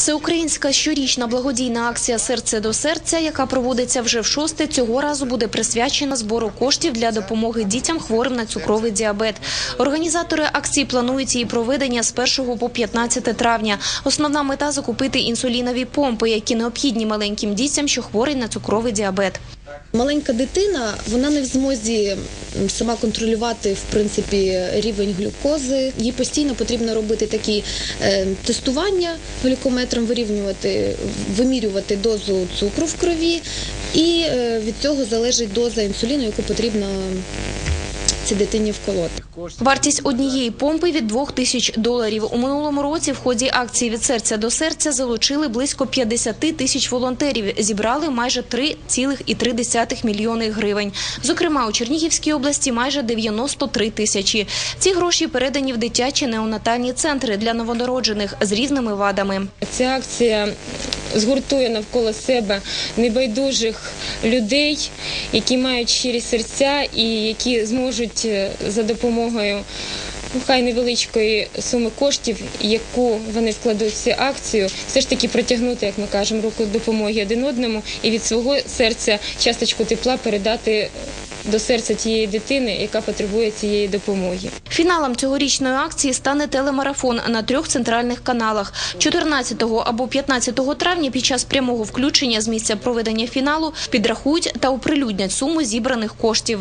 Всеукраїнська щорічна благодійна акція Серце до серця, яка проводиться вже в шосте, цього разу буде присвячена збору коштів для допомоги дітям хворим на цукровий діабет. Організатори акції планують її проведення з 1 по 15 травня. Основна мета закупити інсулінові помпи, які необхідні маленьким дітям, що хворі на цукровий діабет. Маленька дитина вона не в змозі сама контролювати в принципі рівень глюкози. Їй постійно потрібно робити такі е, тестування глюкометром, вирівнювати, вимірювати дозу цукру в крові, і е, від цього залежить доза інсуліну, яку потрібно цій дитині вколоти. Вартість однієї помпи від 2 тисяч доларів. У минулому році в ході акції від серця до серця залучили близько 50 тисяч волонтерів. Зібрали майже 3,3 мільйони гривень. Зокрема, у Чернігівській області майже 93 тисячі. Ці гроші передані в дитячі неонатальні центри для новонароджених з різними вадами. Ця акція згуртує навколо себе небайдужих людей, які мають щирі серця і які зможуть е, за допомогою ну, хай невеличкої суми коштів, яку вони вкладуть в цю акцію, все ж таки протягнути, як ми кажемо, руку допомоги один одному і від свого серця часточку тепла передати до серця тієї дитини, яка потребує цієї допомоги. Фіналом цьогорічної акції стане телемарафон на трьох центральних каналах. 14 або 15 травня під час прямого включення з місця проведення фіналу підрахують та оприлюднять суму зібраних коштів.